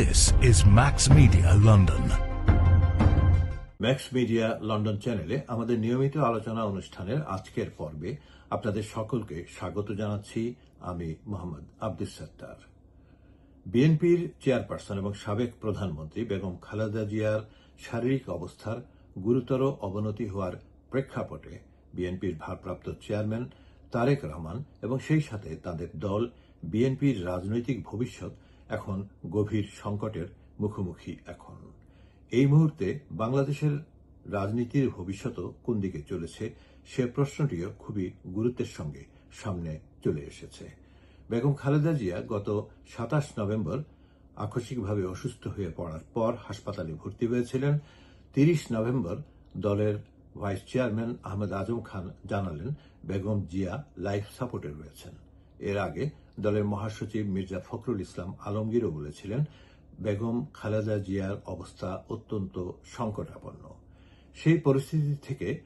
This is Max Media London. Max Media London চ্যানেলে আমাদের নিয়মিত আলোচনা অনুষ্ঠানের আজকের পর্বে আপনাদের সকলকে স্বাগত জানাচ্ছি আমি মোহাম্মদ আব্দুল সত্তার বিএনপির চেয়ারপারসন এবং সাবেক প্রধানমন্ত্রী বেগম খালেদা জিয়ার শারীরিক অবস্থার গুরুতর অবনতি হওয়ার প্রেক্ষাপটে বিএনপির ভারপ্রাপ্ত চেয়ারম্যান তারেক রহমান এবং সেই সাথে তাদের দল বিএনপির রাজনৈতিক ভবিষ্যৎ এখন গভীর সংকটের মুখোমুখি এখন। এই মুহূর্তে বাংলাদেশের রাজনীতির ভবিষ্যৎ কোন দিকে চলেছে, সে প্রশ্নটিও খুবই গুরুত্বের সঙ্গে সামনে চলে এসেছে। বেগম খালেদা জিয়া গত সাতাশ নভেম্বর আকস্মিকভাবে অসুস্থ হয়ে পড়ার পর হাসপাতালে ভর্তি হয়েছিলেন। তিরিশ নভেম্বর দলের ভাইস চেয়ারম্যান আহমেদ আজম খান জানালেন, বেগম জিয়া লাইফ সাপোর্টে রয়েছেন। এর আগে দলের মহাসচিব মির্জা ফখরুল ইসলাম আলমগীরও বলেছিলেন, বেগম খালেদা জিয়ার অবস্থা অত্যন্ত সংকটাপন্ন। সেই পরিস্থিতি থেকে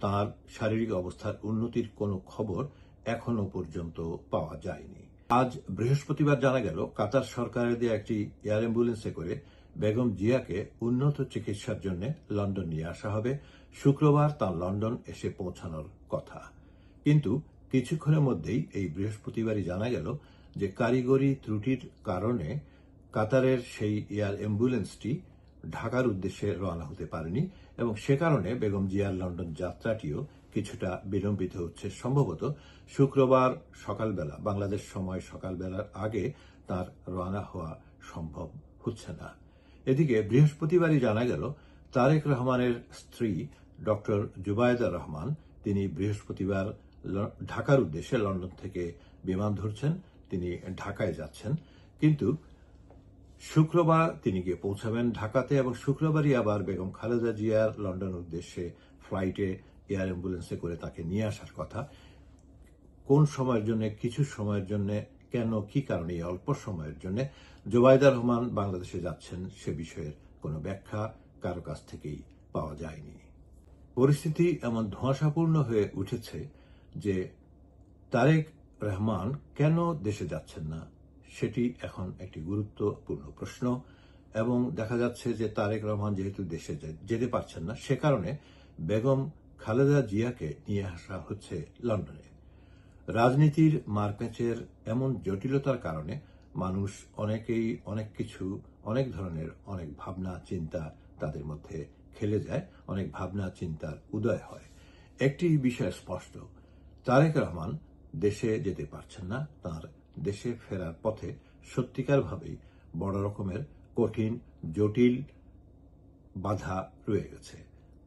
তার শারীরিক অবস্থার উন্নতির কোনো খবর এখনও পর্যন্ত পাওয়া যায়নি। আজ বৃহস্পতিবার জানা গেল, কাতার সরকারের দিয়ে একটি এয়ার অ্যাম্বুলেন্সে করে বেগম জিয়াকে উন্নত চিকিৎসার জন্য লন্ডন নিয়ে আসা হবে। শুক্রবার তার লন্ডন এসে পৌঁছানোর কথা। কিন্তু কিছুক্ষণের মধ্যেই এই বৃহস্পতিবারই জানা গেল যে কারিগরি ত্রুটির কারণে কাতারের সেই এয়ার অ্যাম্বুলেন্সটি ঢাকার উদ্দেশ্যে রওনা হতে পারেনি এবং সে কারণে বেগম জিয়ার লন্ডন যাত্রাটিও কিছুটা বিলম্বিত হচ্ছে। সম্ভবত শুক্রবার সকালবেলা, বাংলাদেশ সময় সকালবেলার আগে তার রওনা হওয়া সম্ভব হচ্ছে না। এদিকে বৃহস্পতিবারই জানা গেল, তারেক রহমানের স্ত্রী ডক্টর জুবায়দা রহমান, তিনি বৃহস্পতিবার ঢাকার উদ্দেশ্যে লন্ডন থেকে বিমান ধরছেন, তিনি ঢাকায় যাচ্ছেন। কিন্তু শুক্রবার তিনি গিয়ে পৌঁছাবেন ঢাকাতে এবং শুক্রবারই আবার বেগম খালেদা জিয়ার লন্ডন উদ্দেশ্যে ফ্লাইটে এয়ার অ্যাম্বুলেন্সে করে তাকে নিয়ে আসার কথা। কোন সময়ের জন্য, কিছু সময়ের জন্য, কেন, কি কারণে, এই অল্প সময়ের জন্য জোবায়দা রহমান বাংলাদেশে যাচ্ছেন সে বিষয়ের কোনো ব্যাখ্যা কারও কাছ থেকেই পাওয়া যায়নি। পরিস্থিতি এমন ধোঁয়াশাপূর্ণ হয়ে উঠেছে যে তারেক রহমান কেন দেশে যাচ্ছেন না, সেটি এখন একটি গুরুত্বপূর্ণ প্রশ্ন। এবং দেখা যাচ্ছে যে তারেক রহমান যেহেতু দেশে যেতে পারছেন না, সে কারণে বেগম খালেদা জিয়াকে নিয়ে আসা হচ্ছে লন্ডনে। রাজনীতির মারপ্যাচের এমন জটিলতার কারণে মানুষ অনেকেই অনেক কিছু, অনেক ধরনের অনেক ভাবনা, চিন্তা তাদের মধ্যে খেলে যায়, অনেক ভাবনা, চিন্তার উদয় হয়। একটি বিষয় স্পষ্ট তারেক রহমান দেশে যেতে পারছেন না, তার দেশে ফেরার পথে সত্যিকারভাবেই বড় রকমের কঠিন, জটিল বাধা রয়ে গেছে।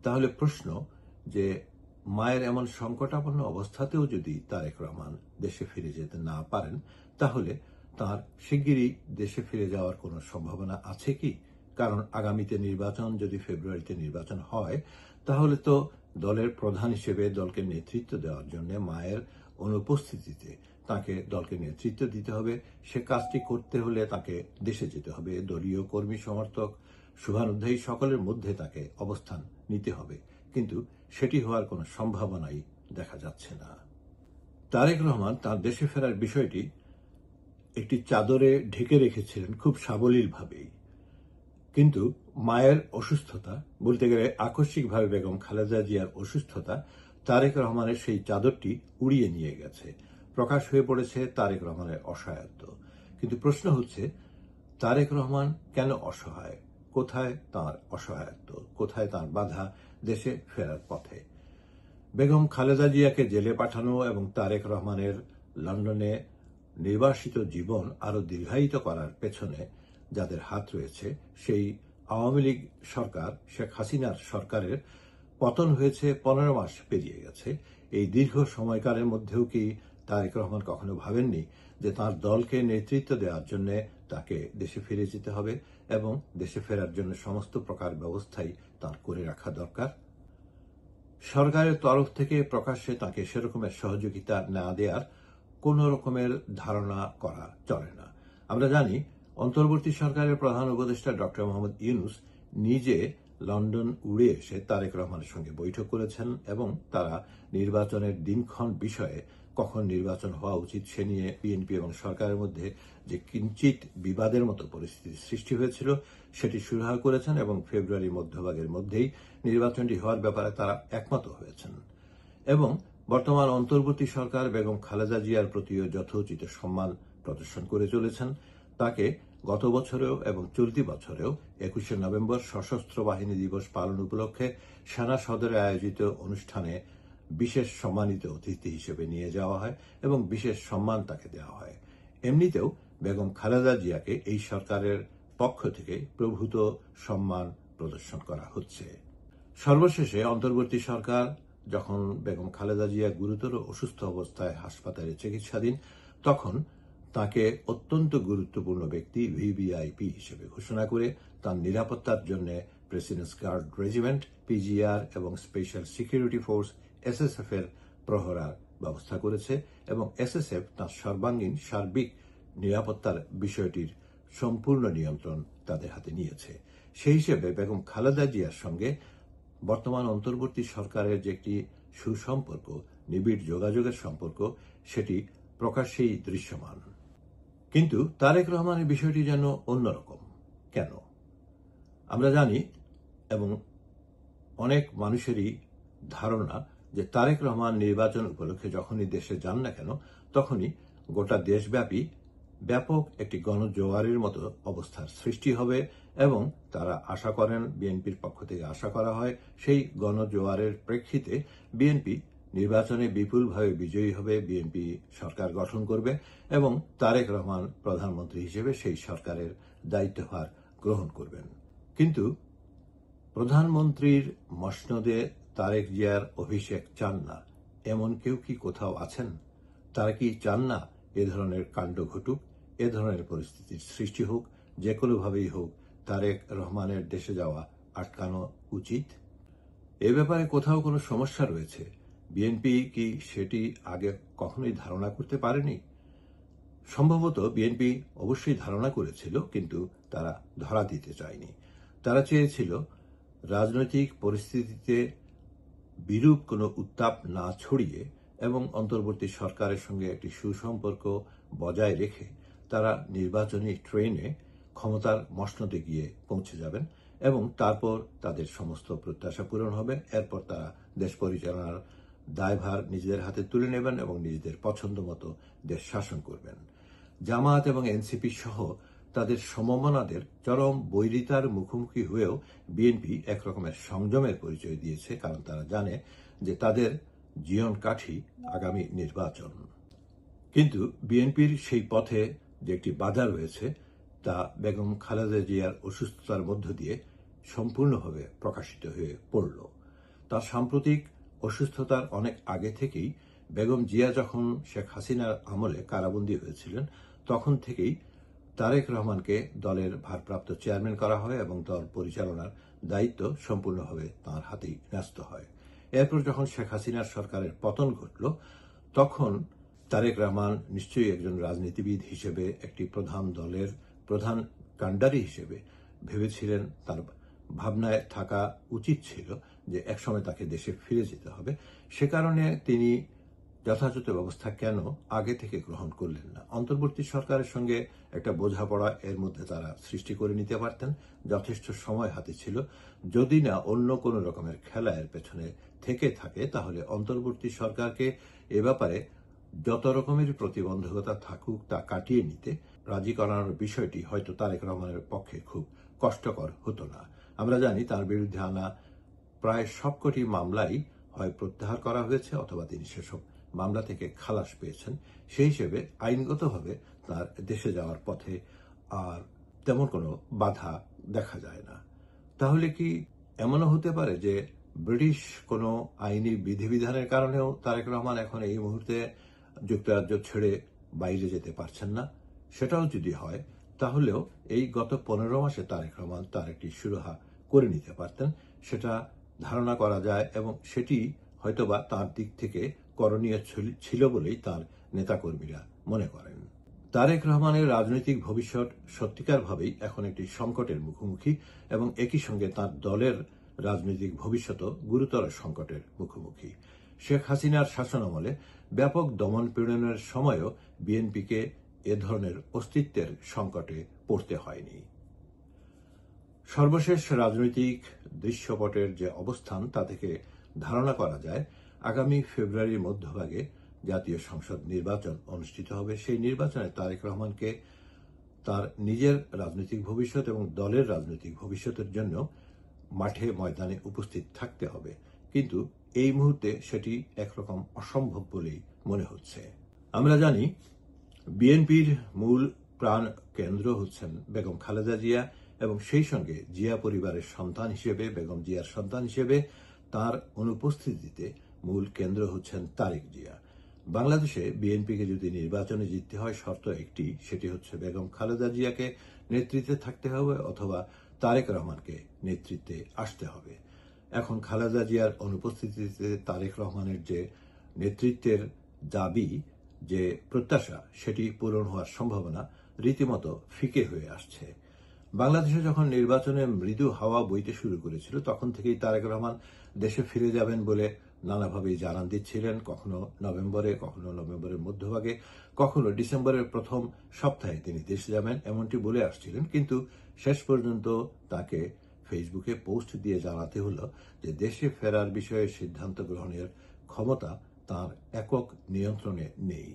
তাহলে প্রশ্ন যে, মায়ের এমন সংকটাপন্ন অবস্থাতেও যদি তারেক রহমান দেশে ফিরে যেতে না পারেন, তাহলে তার শিগগিরই দেশে ফিরে যাওয়ার কোনো সম্ভাবনা আছে কি? কারণ আগামীতে নির্বাচন, যদি ফেব্রুয়ারিতে নির্বাচন হয়, তাহলে তো দলের প্রধান হিসেবে দলকে নেতৃত্ব দেওয়ার জন্য মায়ের অনুপস্থিতিতে তাকে দলকে নেতৃত্ব দিতে হবে। সে কাজটি করতে হলে তাকে দেশে যেতে হবে। দলীয় কর্মী সমর্থক শুভানুধ্যায়ী সকলের মধ্যে তাকে অবস্থান নিতে হবে। কিন্তু সেটি হওয়ার কোনো সম্ভাবনাই দেখা যাচ্ছে না। তারেক রহমান তার দেশে ফেরার বিষয়টি একটি চাদরে ঢেকে রেখেছিলেন খুব সাবলীলভাবেই। কিন্তু মায়ের অসুস্থতা, বলতে গেলে আকস্মিকভাবে বেগম খালেদা জিয়ার অসুস্থতা তারেক রহমানের সেই চাদরটি উড়িয়ে নিয়ে গেছে। প্রকাশ হয়ে পড়েছে তারেক রহমানের অসহায়ত্ব। কিন্তু প্রশ্ন হচ্ছে, তারেক রহমান কেন অসহায়? কোথায় তার অসহায়ত্ব? কোথায় তার বাধা দেশে ফেরার পথে? বেগম খালেদা জিয়াকে জেলে পাঠানো এবং তারেক রহমানের লন্ডনে নির্বাসিত জীবন আরও দীর্ঘায়িত করার পেছনে যাদের হাত রয়েছে, সেই আওয়ামী লীগ সরকার, শেখ হাসিনার সরকারের পতন হয়েছে পনেরো মাস পেরিয়ে গেছে। এই দীর্ঘ সময়কালের মধ্যেও কি তারেক রহমান কখনো ভাবেননি যে তার দলকে নেতৃত্ব দেওয়ার জন্য তাকে দেশে ফিরে যেতে হবে এবং দেশে ফেরার জন্য সমস্ত প্রকার ব্যবস্থাই তার করে রাখা দরকার? সরকারের তরফ থেকে প্রকাশ্যে তাকে সেরকমের সহযোগিতা না দেওয়ার কোন রকমের ধারণা করা চলে না। আমরা জানি অন্তর্বর্তী সরকারের প্রধান উপদেষ্টা ডক্টর মোহাম্মদ ইউনুস নিজে লন্ডন উড়ে এসে তারেক রহমানের সঙ্গে বৈঠক করেছেন এবং তারা নির্বাচনের দিনক্ষণ বিষয়ে কখন নির্বাচন হওয়া উচিত সে নিয়ে বিএনপি এবং সরকারের মধ্যে যে কিঞ্চিত বিবাদের মতো পরিস্থিতি সৃষ্টি হয়েছিল, সেটি সুরাহা করেছেন এবং ফেব্রুয়ারি মধ্যভাগের মধ্যেই নির্বাচনটি হওয়ার ব্যাপারে তারা একমত হয়েছেন। এবং বর্তমান অন্তর্বর্তী সরকার বেগম খালেদা জিয়ার প্রতিও যথোচিত সম্মান প্রদর্শন করে চলেছেন। তাকে গত বছরেও এবং চলতি বছরেও একুশে নভেম্বর সশস্ত্র বাহিনী দিবস পালন উপলক্ষে সেনা সদরে আয়োজিত অনুষ্ঠানে বিশেষ সম্মানিত অতিথি হিসেবে নিয়ে যাওয়া হয় এবং বিশেষ সম্মান তাকে দেওয়া হয়। এমনিতেও বেগম খালেদা জিয়াকে এই সরকারের পক্ষ থেকে প্রভূত সম্মান প্রদর্শন করা হচ্ছে। সর্বশেষে অন্তর্বর্তী সরকার যখন বেগম খালেদা জিয়া গুরুতর অসুস্থ অবস্থায় হাসপাতালে চিকিৎসাধীন, তখন তাকে অত্যন্ত গুরুত্বপূর্ণ ব্যক্তি ভিভিআইপি হিসেবে ঘোষণা করে তার নিরাপত্তার জন্য প্রেসিডেন্টস গার্ড রেজিমেন্ট পিজিআর এবং স্পেশাল সিকিউরিটি ফোর্স এসএসএফ এর প্রহরার ব্যবস্থা করেছে এবং এসএসএফ তার সর্বাঙ্গীন সার্বিক নিরাপত্তার বিষয়টির সম্পূর্ণ নিয়ন্ত্রণ তাদের হাতে নিয়েছে। সেই হিসেবে বেগম খালেদা জিয়ার সঙ্গে বর্তমান অন্তর্বর্তী সরকারের যে একটি সুসম্পর্ক, নিবিড় যোগাযোগের সম্পর্ক, সেটি প্রকাশ্যেই দৃশ্যমান। কিন্তু তারেক রহমানের বিষয়টি যেন অন্যরকম। কেন? আমরা জানি এবং অনেক মানুষেরই ধারণা যে তারেক রহমান নির্বাচন উপলক্ষে যখনই দেশে যান না কেন, তখনই গোটা দেশব্যাপী ব্যাপক একটি গণজোয়ারের মতো অবস্থার সৃষ্টি হবে এবং তারা আশা করেন, বিএনপির পক্ষ থেকে আশা করা হয়, সেই গণজোয়ারের প্রেক্ষিতে বিএনপি নির্বাচনে বিপুলভাবে বিজয়ী হবে বিএনপি সরকার গঠন করবে এবং তারেক রহমান প্রধানমন্ত্রী হিসেবে সেই সরকারের দায়িত্বভার গ্রহণ করবেন। কিন্তু প্রধানমন্ত্রীর মসনদে তারেক জিয়ার অভিষেক চান না এমন কেউ কি কোথাও আছেন? তারা কি চান না এ ধরনের কাণ্ড ঘটুক, এ ধরনের পরিস্থিতির সৃষ্টি হোক, যে কোনোভাবেই হোক তারেক রহমানের দেশে যাওয়া আটকানো উচিত? এ ব্যাপারে কোথাও কোনো সমস্যা রয়েছে? বিএনপি কি সেটি আগে কখনোই ধারণা করতে পারেনি? সম্ভবত বিএনপি অবশ্যই ধারণা করেছিল, কিন্তু তারা ধরা দিতে চায়নি। তারা চেয়েছিল রাজনৈতিক পরিস্থিতিতে বিরূপ কোনো উত্তাপ না ছড়িয়ে এবং অন্তর্বর্তী সরকারের সঙ্গে একটি সুসম্পর্ক বজায় রেখে তারা নির্বাচনী ট্রেনে ক্ষমতার মসনদে গিয়ে পৌঁছে যাবেন এবং তারপর তাদের সমস্ত প্রত্যাশা পূরণ হবে। এরপর তারা দেশ পরিচালনার দায়ভার নিজেদের হাতে তুলে নেবেন এবং নিজেদের পছন্দ মতো দেশ শাসন করবেন। জামায়াত এবং এনসিপি সহ তাদের সমমনাদের চরম বৈরিতার মুখোমুখি হয়েও বিএনপি একরকমের সংযমের পরিচয় দিয়েছে, কারণ তারা জানে যে তাদের জীবন কাঠি আগামী নির্বাচন। কিন্তু বিএনপির সেই পথে যে একটি বাধা রয়েছে, তা বেগম খালেদা জিয়ার অসুস্থতার মধ্য দিয়ে সম্পূর্ণভাবে প্রকাশিত হয়ে পড়ল। তার সাম্প্রতিক অসুস্থতার অনেক আগে থেকেই বেগম জিয়া যখন শেখ হাসিনার আমলে কারাবন্দী হয়েছিলেন, তখন থেকেই তারেক রহমানকে দলের ভারপ্রাপ্ত চেয়ারম্যান করা হয় এবং দল পরিচালনার দায়িত্ব সম্পূর্ণভাবে তাঁর হাতেই ন্যস্ত হয়। এরপর যখন শেখ হাসিনার সরকারের পতন ঘটল, তখন তারেক রহমান নিশ্চয়ই একজন রাজনীতিবিদ হিসেবে, একটি প্রধান দলের প্রধান কাণ্ডারি হিসেবে ভেবেছিলেন। তার ভাবনায় থাকা উচিত ছিল যে একসময় তাকে দেশে ফিরে যেতে হবে, সে কারণে তিনি যথাযথ ব্যবস্থা কেন আগে থেকে গ্রহণ করলেন না? অন্তর্বর্তী সরকারের সঙ্গে একটা বোঝাপড়া এর মধ্যে তারা সৃষ্টি করে নিতে পারতেন। যথেষ্ট সময় হাতে ছিল। যদি না অন্য কোনো রকমের খেলা এর পেছনে থেকে থাকে, তাহলে অন্তর্বর্তী সরকারকে এ ব্যাপারে যত রকমের প্রতিবন্ধকতা থাকুক তা কাটিয়ে নিতে রাজি করানোর বিষয়টি হয়তো তারেক রহমানের পক্ষে খুব কষ্টকর হতো না। আমরা জানি তার বিরুদ্ধে আনা প্রায় সবকটি মামলাই হয় প্রত্যাহার করা হয়েছে অথবা তিনি সেসব মামলা থেকে খালাস পেয়েছেন। সেই হিসেবে আইনগতভাবে তার দেশে যাওয়ার পথে আর তেমন কোনো বাধা দেখা যায় না। তাহলে কি এমনও হতে পারে যে ব্রিটিশ কোনো আইনি বিধিবিধানের কারণেও তারেক রহমান এখন এই মুহূর্তে যুক্তরাজ্য ছেড়ে বাইরে যেতে পারছেন না? সেটাও যদি হয়, তাহলেও এই গত পনেরো মাসে তারেক রহমান তার একটি সুরাহা করে নিতে পারতেন। সেটা ধারণা করা যায় এবং সেটি হয়তোবা তার দিক থেকে করণীয় ছিল বলেই তার নেতাকর্মীরা মনে করেন। তারেক রহমানের রাজনৈতিক ভবিষ্যৎ সত্যিকারভাবেই এখন একটি সংকটের মুখোমুখি এবং একই সঙ্গে তার দলের রাজনৈতিক ভবিষ্যৎও গুরুতর সংকটের মুখোমুখি। শেখ হাসিনার শাসনামলে ব্যাপক দমন পীড়নের সময়ও বিএনপিকে এ ধরনের অস্তিত্বের সংকটে পড়তে হয়নি। সর্বশেষ রাজনৈতিক দৃশ্যপটের যে অবস্থান, তা থেকে ধারণা করা যায়, আগামী ফেব্রুয়ারির মধ্যভাগে জাতীয় সংসদ নির্বাচন অনুষ্ঠিত হবে। সেই নির্বাচনে তারেক রহমানকে তার নিজের রাজনৈতিক ভবিষ্যৎ এবং দলের রাজনৈতিক ভবিষ্যতের জন্য মাঠে ময়দানে উপস্থিত থাকতে হবে। কিন্তু এই মুহূর্তে সেটি একরকম অসম্ভব বলেই মনে হচ্ছে। আমরা জানি, বিএনপির মূল প্রাণ কেন্দ্র হচ্ছেন বেগম খালেদা জিয়া। এবং সেই সঙ্গে জিয়া পরিবারের সন্তান হিসেবে, বেগম জিয়ার সন্তান হিসেবে তার অনুপস্থিতিতে মূল কেন্দ্র হচ্ছেন তারেক জিয়া। বাংলাদেশে বিএনপিকে যদি নির্বাচনে জিততে হয়, শর্ত একটি, সেটি হচ্ছে বেগম খালেদা জিয়াকে নেতৃত্বে থাকতে হবে অথবা তারেক রহমানকে নেতৃত্বে আসতে হবে। এখন খালেদা জিয়ার অনুপস্থিতিতে তারেক রহমানের যে নেতৃত্বের দাবি, যে প্রত্যাশা, সেটি পূরণ হওয়ার সম্ভাবনা রীতিমতো ফিকে হয়ে আসছে। বাংলাদেশে যখন নির্বাচনে মৃদু হাওয়া বইতে শুরু করেছিল, তখন থেকেই তারেক রহমান দেশে ফিরে যাবেন বলে নানাভাবেই জানান দিচ্ছিলেন। কখনো নভেম্বরে, কখনো নভেম্বরের মধ্যভাগে, কখনো ডিসেম্বরের প্রথম সপ্তাহে তিনি দেশে যাবেন এমনটি বলে আসছিলেন। কিন্তু শেষ পর্যন্ত তাকে ফেসবুকে পোস্ট দিয়ে জানাতে হলো যে দেশে ফেরার বিষয়ে সিদ্ধান্ত গ্রহণের ক্ষমতা তার একক নিয়ন্ত্রণে নেই।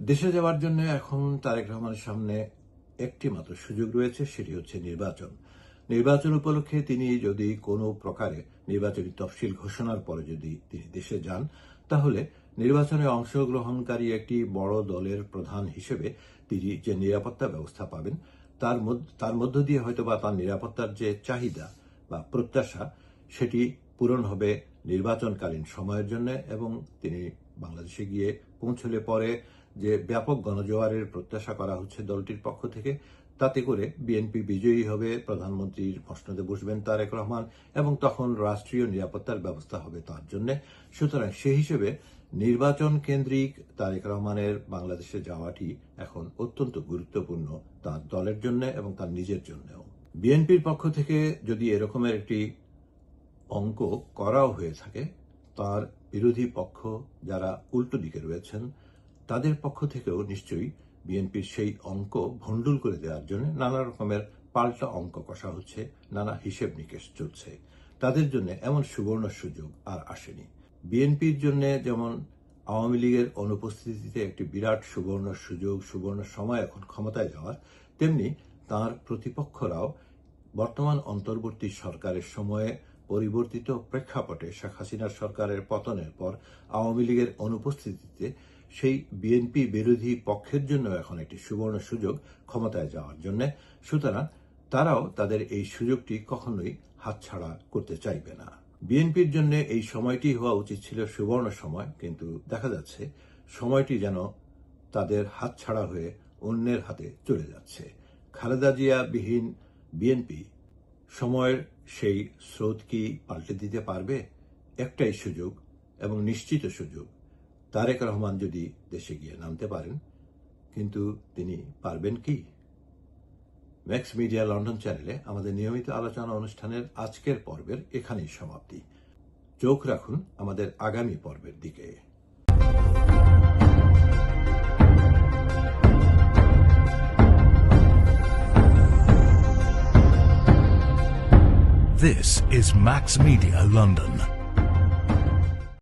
দেশে যাওয়ার জন্য এখন তারেক রহমানের সামনে একটি মাত্র সুযোগ রয়েছে, সেটি হচ্ছে নির্বাচন। নির্বাচন উপলক্ষে তিনি যদি কোনো প্রকারে নির্বাচনী তফসিল ঘোষণার পরে যদি তিনি দেশে যান, তাহলে নির্বাচনে অংশগ্রহণকারী একটি বড় দলের প্রধান হিসেবে তিনি যে নিরাপত্তা ব্যবস্থা পাবেন, তার তার মধ্য দিয়ে হয়তো বা তার নিরাপত্তার যে চাহিদা বা প্রত্যাশা, সেটি পূরণ হবে নির্বাচনকালীন সময়ের জন্য এবং তিনি বাংলাদেশে গিয়ে পৌঁছলে পরে যে ব্যাপক গণজোয়ারের প্রত্যাশা করা হচ্ছে দলটির পক্ষ থেকে, তাতে করে বিএনপি বিজয়ী হবে, প্রধানমন্ত্রীর মসনদে বসবেন তারেক রহমান, এবং তখন রাষ্ট্রীয় নিরাপত্তার ব্যবস্থা হবে তার জন্য। সুতরাং সেই হিসেবে নির্বাচন কেন্দ্রিক তারেক রহমানের বাংলাদেশে যাওয়াটি এখন অত্যন্ত গুরুত্বপূর্ণ তার দলের জন্য এবং তার নিজের জন্যও। বিএনপির পক্ষ থেকে যদি এরকমের একটি অঙ্ক করাও হয়ে থাকে, তার বিরোধী পক্ষ যারা উল্টো দিকে রয়েছেন তাদের পক্ষ থেকেও নিশ্চয়ই বিএনপির সেই অঙ্ক ভণ্ডুল করে দেওয়ার জন্য নানা রকমের পাল্টা অঙ্ক কষা হচ্ছে, নানা হিসেব নিকেশ চলছে। তাদের জন্য এমন সুবর্ণ সুযোগ আর আসেনি। বিএনপির জন্য যেমন আওয়ামী লীগের অনুপস্থিতিতে একটি বিরাট সুবর্ণ সুযোগ, সুবর্ণ সময় এখন ক্ষমতায় যাওয়ার, তেমনি তার প্রতিপক্ষরাও বর্তমান অন্তর্বর্তী সরকারের সময়ে পরিবর্তিত প্রেক্ষাপটে শেখ হাসিনার সরকারের পতনের পর আওয়ামী লীগের অনুপস্থিতিতে সেই বিএনপি বিরোধী পক্ষের জন্য এখন একটি সুবর্ণ সুযোগ ক্ষমতায় যাওয়ার জন্য। সুতরাং তারাও তাদের এই সুযোগটি কখনোই হাতছাড়া করতে চাইবে না। বিএনপির জন্য এই সময়টি হওয়া উচিত ছিল সুবর্ণ সময়, কিন্তু দেখা যাচ্ছে সময়টি যেন তাদের হাতছাড়া হয়ে অন্যের হাতে চলে যাচ্ছে। খালেদা জিয়া বিহীন বিএনপি সময়ের সেই স্রোত কি পাল্টে দিতে পারবে? একটাই সুযোগ এবং নিশ্চিত সুযোগ তারেক রহমান যদি দেশে গিয়ে নামতে পারেন, কিন্তু তিনি পারবেন কি? ম্যাক্স মিডিয়া লন্ডন চ্যানেলে আমাদের নিয়মিত আলোচনা অনুষ্ঠানের আজকের পর্বের এখানেই সমাপ্তি। চোখ রাখুন আমাদের আগামী পর্বের দিকে। This is Max Media London.